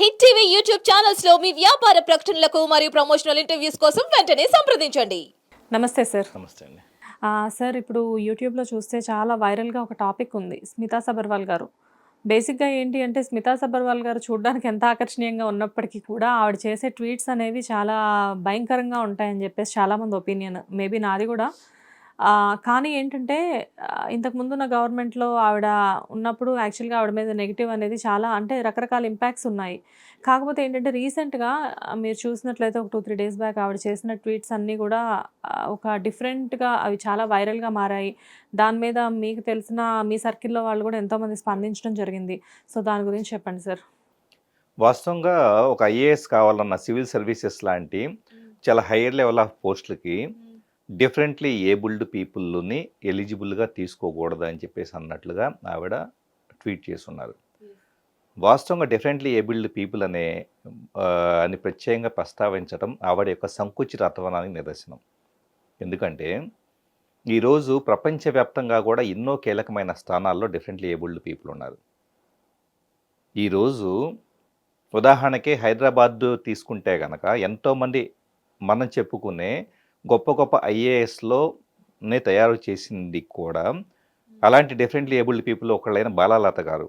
Hit TV YouTube ఛానల్స్లో మీ వ్యాపార ప్రకటనలకు మరియు ప్రమోషనల్ ఇంటర్వ్యూస్ కోసం వెంటనే సంప్రదించండి. నమస్తే సార్. నమస్తే అండి. సార్ ఇప్పుడు యూట్యూబ్లో చూస్తే చాలా వైరల్గా ఒక టాపిక్ ఉంది స్మితా సబర్వాల్ గారు. బేసిక్గా ఏంటి అంటే స్మితా సబర్వాల్ గారు చూడడానికి ఎంత ఆకర్షణీయంగా ఉన్నప్పటికీ కూడా ఆవిడ చేసే ట్వీట్స్ అనేవి చాలా భయంకరంగా ఉంటాయని చెప్పేసి చాలామంది ఒపీనియన్ మేబీ నాది కూడా. కానీ ఏంటంటే ఇంతకుముందు ఉన్న గవర్నమెంట్లో ఆవిడ ఉన్నప్పుడు యాక్చువల్గా ఆవిడ మీద నెగిటివ్ అనేది చాలా అంటే రకరకాల ఇంపాక్ట్స్ ఉన్నాయి. కాకపోతే ఏంటంటే రీసెంట్గా మీరు చూసినట్లయితే ఒక టూ త్రీ డేస్ బ్యాక్ ఆవిడ చేసిన ట్వీట్స్ అన్నీ కూడా ఒక డిఫరెంట్గా అవి చాలా వైరల్గా మారాయి. దాని మీద మీకు తెలిసిన మీ సర్కిల్లో వాళ్ళు కూడా ఎంతోమంది స్పందించడం జరిగింది. సో దాని గురించి చెప్పండి సార్. వాస్తవంగా ఒక ఐఏఎస్ కావాలన్న సివిల్ సర్వీసెస్ లాంటి చాలా హైయర్ లెవెల్ ఆఫ్ పోస్టులకి డిఫరెంట్లీ ఏబుల్డ్ పీపుల్ని ఎలిజిబుల్గా తీసుకోకూడదు అని చెప్పేసి అన్నట్లుగా ఆవిడ ట్వీట్ చేస్తున్నారు. వాస్తవంగా డిఫరెంట్లీ ఏబుల్డ్ పీపుల్ అనే అని ప్రత్యేకంగా ప్రస్తావించడం ఆవిడ యొక్క సంకుచిత అత్వనానికి నిదర్శనం. ఎందుకంటే ఈరోజు ప్రపంచవ్యాప్తంగా కూడా ఎన్నో కీలకమైన స్థానాల్లో డిఫరెంట్లీ ఏబుల్డ్ పీపుల్ ఉన్నారు. ఈరోజు ఉదాహరణకి హైదరాబాద్ తీసుకుంటే కనుక ఎంతోమంది మనం చెప్పుకునే గొప్ప గొప్ప ఐఏఎస్లోనే తయారు చేసింది కూడా అలాంటి డిఫరెంట్లీ ఏబుల్డ్ పీపుల్ ఒకళ్ళైన బాలాలత గారు.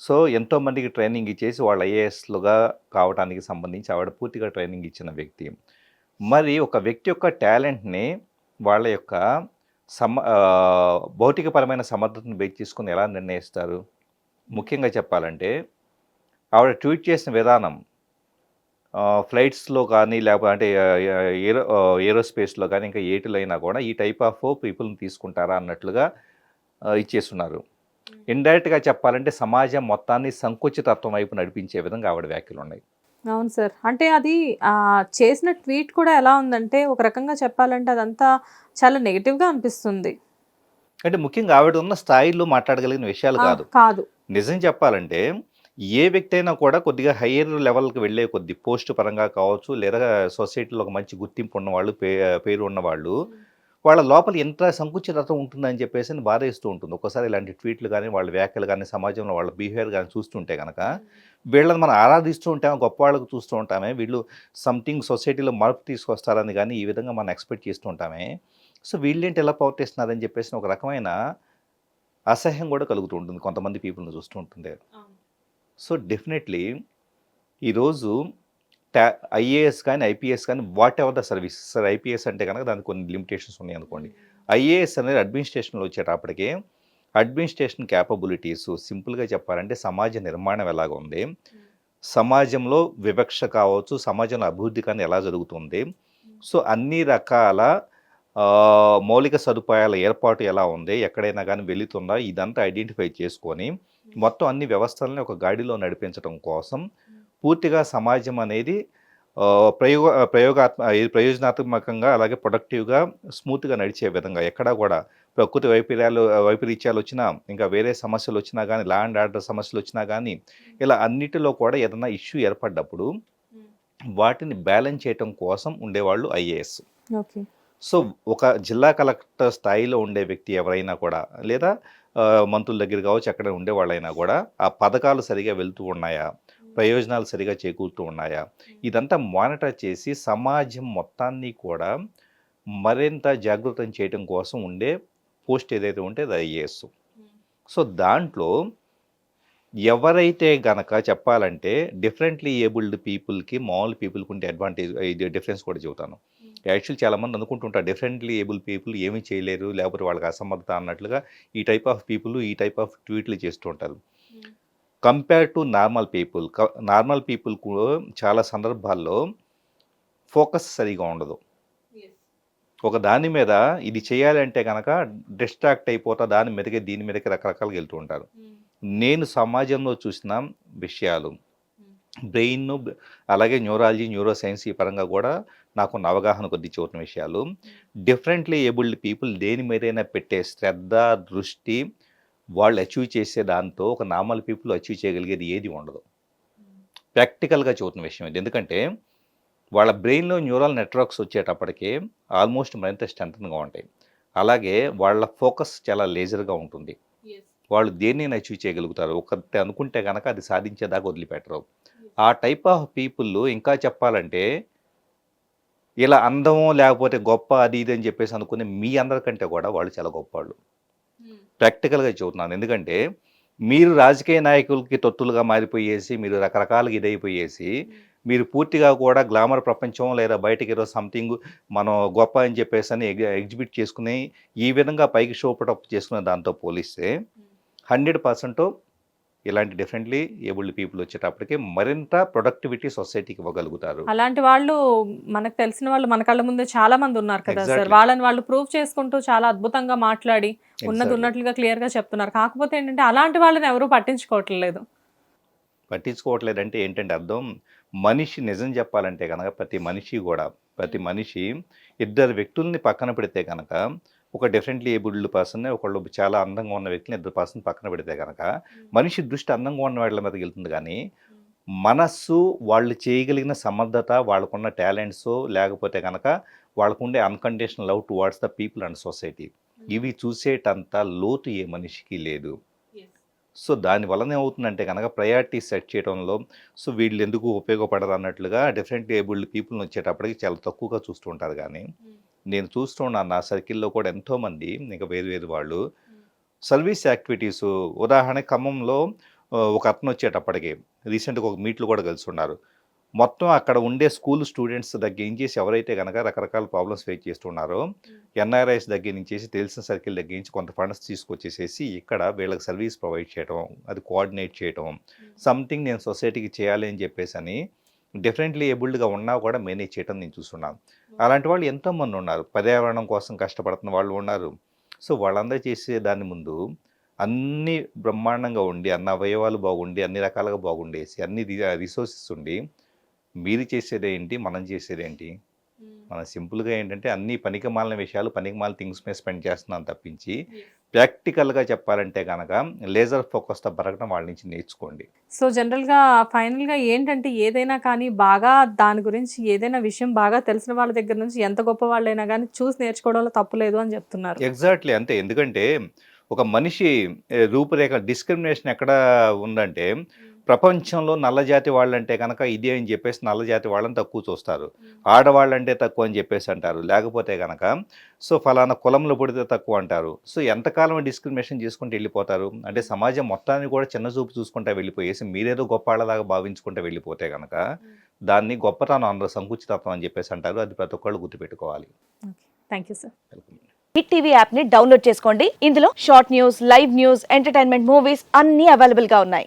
సో ఎంతోమందికి ట్రైనింగ్ ఇచ్చేసి వాళ్ళు ఐఏఎస్లుగా కావడానికి సంబంధించి ఆవిడ పూర్తిగా ట్రైనింగ్ ఇచ్చిన వ్యక్తి. మరి ఒక వ్యక్తి యొక్క టాలెంట్ని వాళ్ళ యొక్క సమ భౌతికపరమైన సమర్థతను బేస్ చేసుకుని ఎలా నిర్ణయిస్తారు? ముఖ్యంగా చెప్పాలంటే ఆవిడ ట్వీట్ చేసిన విధానం ఫ్లైట్స్లో కానీ లేకపోతే అంటే ఏరో ఏరోస్పేస్లో కానీ ఇంకా ఏటిలో అయినా కూడా ఈ టైప్ ఆఫ్ పీపుల్ని తీసుకుంటారా అన్నట్లుగా ఇచ్చేస్తున్నారు. ఇండైరెక్ట్గా చెప్పాలంటే సమాజం మొత్తాన్ని సంకుచితత్వం వైపు నడిపించే విధంగా ఆవిడ వ్యాఖ్యలు ఉన్నాయి. అవును సార్. అంటే అది చేసిన ట్వీట్ కూడా ఎలా ఉందంటే ఒక రకంగా చెప్పాలంటే అదంతా చాలా నెగిటివ్గా అనిపిస్తుంది. అంటే ముఖ్యంగా ఆవిడ ఉన్న స్థాయిలో మాట్లాడగలిగిన విషయాలు కాదు. కాదు. నిజం చెప్పాలంటే ఏ వ్యక్తి అయినా కూడా కొద్దిగా హయ్యర్ లెవెల్కి వెళ్ళే కొద్ది పోస్ట్ పరంగా కావచ్చు లేదా సొసైటీలో ఒక మంచి గుర్తింపు ఉన్నవాళ్ళు పే పేరు ఉన్నవాళ్ళు వాళ్ళ లోపల ఎంత సంకుచితత్వం ఉంటుందని చెప్పేసి బాధేస్తూ ఉంటుంది. ఒక్కోసారి ఇలాంటి ట్వీట్లు కానీ వాళ్ళ వ్యాఖ్యలు కానీ సమాజంలో వాళ్ళ బిహేవియర్ కానీ చూస్తుంటే కనుక వీళ్ళని మనం ఆరాధిస్తూ ఉంటామే గొప్ప వాళ్ళకు చూస్తూ ఉంటామే వీళ్ళు సంథింగ్ సొసైటీలో మార్పు తీసుకొస్తారని కానీ ఈ విధంగా మనం ఎక్స్పెక్ట్ చేస్తూ ఉంటామే. సో వీళ్ళేంటి ఎలా ప్రవర్తిస్తున్నారని చెప్పేసి ఒక రకమైన అసహ్యం కూడా కలుగుతూ ఉంటుంది కొంతమంది పీపుల్ని చూస్తూ ఉంటుంది సో డెఫినెట్లీ ఈరోజు ట్యా ఐఏఎస్ కానీ ఐపీఎస్ కానీ whatever the service. Sir IPS అంటే కనుక దానికి కొన్ని లిమిటేషన్స్ ఉన్నాయి అనుకోండి. ఐఏఎస్ అనేది అడ్మినిస్ట్రేషన్లో వచ్చేటప్పటికి అడ్మినిస్ట్రేషన్ క్యాపబిలిటీస్ సింపుల్గా చెప్పాలంటే సమాజ నిర్మాణం ఎలాగ ఉంది? సమాజంలో వివక్ష కావచ్చు సమాజంలో అభివృద్ధి కానీ ఎలా జరుగుతుంది? సో అన్ని రకాల మౌలిక సదుపాయాల ఏర్పాటు ఎలా ఉంది? ఎక్కడైనా కానీ వెళుతుందా? ఇదంతా ఐడెంటిఫై చేసుకొని మొత్తం అన్ని వ్యవస్థలని ఒక గాడిలో నడిపించడం కోసం పూర్తిగా సమాజం అనేది ప్రయోగ ప్రయోగాత్మ ప్రయోజనాత్మకంగా అలాగే ప్రొడక్టివ్గా స్మూత్గా నడిచే విధంగా ఎక్కడా కూడా ప్రకృతి వైపర్యాలు వైపరీత్యాలు వచ్చినా ఇంకా వేరే సమస్యలు వచ్చినా కానీ లా అండ్ ఆర్డర్ సమస్యలు వచ్చినా కానీ ఇలా అన్నిటిలో కూడా ఏదైనా ఇష్యూ ఏర్పడ్డప్పుడు వాటిని బ్యాలెన్స్ చేయటం కోసం ఉండేవాళ్ళు ఐఏఎస్. ఓకే. సో ఒక జిల్లా కలెక్టర్ స్థాయిలో ఉండే వ్యక్తి ఎవరైనా కూడా లేదా మంత్రుల దగ్గర కావచ్చు ఎక్కడ ఉండే వాళ్ళైనా కూడా ఆ పథకాలు సరిగా వెళ్తూ ఉన్నాయా? ప్రయోజనాలు సరిగా చేకూరుతూ ఉన్నాయా? ఇదంతా మానిటర్ చేసి సమాజం మొత్తాన్ని కూడా మరింత జాగృతం చేయడం కోసం ఉండే పోస్ట్ ఏదైతే ఉంటే అది ఐఏఎస్. సో దాంట్లో ఎవరైతే గనక చెప్పాలంటే డిఫరెంట్లీ ఏబుల్డ్ పీపుల్కి మామూలు పీపుల్కి ఉండే అడ్వాంటేజ్ ఇది డిఫరెన్స్ కూడా చెబుతాను. యాక్చువల్ చాలామంది అనుకుంటుంటారు డిఫరెంట్లీ ఏబుల్ పీపుల్ ఏమీ చేయలేరు లేకపోతే వాళ్ళకి అసమర్థత అన్నట్లుగా ఈ టైప్ ఆఫ్ పీపుల్ ఈ టైప్ ఆఫ్ ట్వీట్లు చేస్తూ ఉంటారు compare to normal people normal పీపుల్కు చాలా సందర్భాల్లో ఫోకస్ సరిగా ఉండదు. ఒక దాని మీద ఇది చేయాలంటే కనుక డిస్ట్రాక్ట్ అయిపోతా దాని మీదకి దీని మీదకి రకరకాలుగా వెళ్తూ ఉంటారు. నేను సమాజంలో చూసిన విషయాలు. బ్రెయిన్ అలాగే న్యూరాలజీ న్యూరో సైన్స్ ఈ పరంగా కూడా నాకున్న అవగాహన కొద్ది చూసిన విషయాలు డిఫరెంట్లీ ఏబుల్డ్ పీపుల్ దేని మీదైనా పెట్టే శ్రద్ధ దృష్టి వాళ్ళు అచీవ్ చేసే దాంతో ఒక నార్మల్ పీపుల్ అచీవ్ చేయగలిగేది ఏది ఉండదు. ప్రాక్టికల్గా చూస్తున్న విషయం ఇది. ఎందుకంటే వాళ్ళ బ్రెయిన్లో న్యూరల్ నెట్వర్క్స్ వచ్చేటప్పటికి ఆల్మోస్ట్ మరింత స్ట్రెంగ్గా ఉంటాయి. అలాగే వాళ్ళ ఫోకస్ చాలా లేజర్గా ఉంటుంది. వాళ్ళు దేన్ని అచీవ్ చేయగలుగుతారు. ఒకటి అనుకుంటే కనుక అది సాధించేదాకా వదిలిపెట్టరు. ఆ టైప్ ఆఫ్ పీపుల్ ఇంకా చెప్పాలంటే ఇలా అందము లేకపోతే గొప్ప అది ఇది అని చెప్పేసి అనుకునే మీ అందరికంటే కూడా వాళ్ళు చాలా గొప్పవాళ్ళు. ప్రాక్టికల్గా చెబుతున్నాను. ఎందుకంటే మీరు రాజకీయ నాయకులకి తొత్తులుగా మారిపోయేసి మీరు రకరకాలుగా ఇదైపోయేసి మీరు పూర్తిగా కూడా గ్లామర్ ప్రపంచం లేదా బయటకి ఏదో సంథింగ్ మనం గొప్ప అని చెప్పేసి అని ఎగ్జిబిట్ చేసుకుని ఈ విధంగా పైకి షో అప్ చేసుకునే దాంతో పోలిస్తే హండ్రెడ్ పర్సెంట్ ఇలాంటి డిఫరెంట్లీ ఏబుల్డ్ పీపుల్ వచ్చేటప్పటికి మరింత ప్రొడక్టివిటీ సొసైటీకి ఇవ్వగలుగుతారు. అలాంటి వాళ్ళు మనకు తెలిసిన వాళ్ళు మన కళ్ళ ముందే చాలా మంది ఉన్నారు కదా సార్. వాళ్ళని వాళ్ళు ప్రూవ్ చేసుకుంటూ చాలా అద్భుతంగా మాట్లాడి ఉన్నది. ఉన్నట్లుగా క్లియర్గా చెప్తున్నారు. కాకపోతే ఏంటంటే అలాంటి వాళ్ళని ఎవరు పట్టించుకోవట్లేదు. పట్టించుకోవట్లేదంటే ఏంటంటే అర్థం? మనిషి నిజం చెప్పాలంటే కనుక ప్రతి మనిషి కూడా ప్రతి మనిషి ఇద్దరు వ్యక్తుల్ని పక్కన పెడితే కనుక ఒక డిఫరెంట్లీ ఏబుల్డ్ పర్సన్ ఒకళ్ళు చాలా అందంగా ఉన్న వ్యక్తిని ఇద్దరు పర్సన్ పక్కన పెడితే కనుక మనిషి దృష్టి అందంగా ఉన్న వాళ్ళ మీదకి వెళ్తుంది కానీ మనస్సు వాళ్ళు చేయగలిగిన సమర్థత వాళ్ళకున్న టాలెంట్స్ లేకపోతే కనుక వాళ్ళకుండే unconditional love towards the people and society ఇవి చూసేటంత లోతు ఏ మనిషికి లేదు. సో దాని వలన ఏమవుతుందంటే కనుక ప్రయారిటీ సెట్ చేయడంలో సో వీళ్ళు ఎందుకు ఉపయోగపడరు అన్నట్లుగా డిఫరెంట్ ఏబుల్డ్ పీపుల్ని వచ్చేటప్పటికి చాలా తక్కువగా చూస్తూ ఉంటారు కానీ నేను చూస్తూ ఉన్నాను. నా సర్కిల్లో కూడా ఎంతోమంది ఇంకా వేరు వేరు వాళ్ళు సర్వీస్ యాక్టివిటీస్ ఉదాహరణ ఖమ్మంలో ఒక అతను వచ్చేటప్పటికి రీసెంట్గా ఒక మీట్లు కూడా కలిసి ఉన్నారు మొత్తం అక్కడ ఉండే స్కూల్ స్టూడెంట్స్ దగ్గర నుంచి ఎవరైతే కనుక రకరకాల ప్రాబ్లమ్స్ ఫేస్ చేస్తున్నారో ఎన్ఆర్ఐస్ దగ్గర నుంచి తెలిసిన సర్కిల్ దగ్గర నుంచి కొంత ఫండ్స్ తీసుకొచ్చేసేసి ఇక్కడ వీళ్ళకి సర్వీస్ ప్రొవైడ్ చేయడం అది కోఆర్డినేట్ చేయడం సంథింగ్ నేను సొసైటీకి చేయాలి అని చెప్పేసి అని డిఫరెంట్లీ ఏబుల్డ్గా ఉన్నా కూడా మేనేజ్ చేయడం నేను చూస్తున్నాను. అలాంటి వాళ్ళు ఎంతోమంది ఉన్నారు. పర్యావరణం కోసం కష్టపడుతున్న వాళ్ళు ఉన్నారు. సో వాళ్ళందరూ చేసే దాని ముందు అన్ని బ్రహ్మాండంగా ఉండి అన్ని అవయవాలు బాగుండి అన్ని రకాలుగా బాగుండేసి అన్ని రిసోర్సెస్ ఉండి మీరు చేసేది ఏంటి మనం చేసేది ఏంటి మనం సింపుల్గా ఏంటంటే అన్ని పనికి మాలిన విషయాలు పనికి మాలిన థింగ్స్ మీద స్పెండ్ చేస్తున్నాం తప్పించి ప్రాక్టికల్గా చెప్పాలంటే కనుక లేజర్ ఫోకస్తో బరగడం వాళ్ళ నుంచి నేర్చుకోండి. సో జనరల్గా ఫైనల్గా ఏంటంటే ఏదైనా కానీ బాగా దాని గురించి ఏదైనా విషయం బాగా తెలిసిన వాళ్ళ దగ్గర నుంచి ఎంత గొప్ప వాళ్ళైనా కానీ చూసి నేర్చుకోవడంలో తప్పు లేదు అని చెప్తున్నారు. ఎగ్జాక్ట్లీ అంతే. ఎందుకంటే ఒక మనిషి రూపురేఖ డిస్క్రిమినేషన్ ఎక్కడ ఉందంటే ప్రపంచంలో నల్లజాతి వాళ్ళంటే కనుక ఇదే అని చెప్పేసి నల్లజాతి వాళ్ళని తక్కువ చూస్తారు. ఆడవాళ్ళంటే తక్కువ అని చెప్పేసి అంటారు. లేకపోతే కనుక సో ఫలానా కులంలో పుడితే తక్కువ అంటారు. సో ఎంతకాలం డిస్క్రిమినేషన్ చేసుకుంటూ వెళ్ళిపోతారు? అంటే సమాజం మొత్తాన్ని కూడా చిన్న చూపు చూసుకుంటా వెళ్ళిపోయేసి మీరేదో గొప్ప వాళ్ళలాగా భావించుకుంటూ వెళ్ళిపోతే కనుక దాన్ని గొప్పతనం అందరూ సంకుచితత్వం అని చెప్పేసి అంటారు. అది ప్రతి ఒక్కళ్ళు గుర్తుపెట్టుకోవాలి. Thank you sir. Welcome. Hit TV యాప్ని డౌన్లోడ్ చేసుకోండి. ఇందులో short news live news entertainment movies అన్ని అవైలబుల్గా ఉన్నాయి.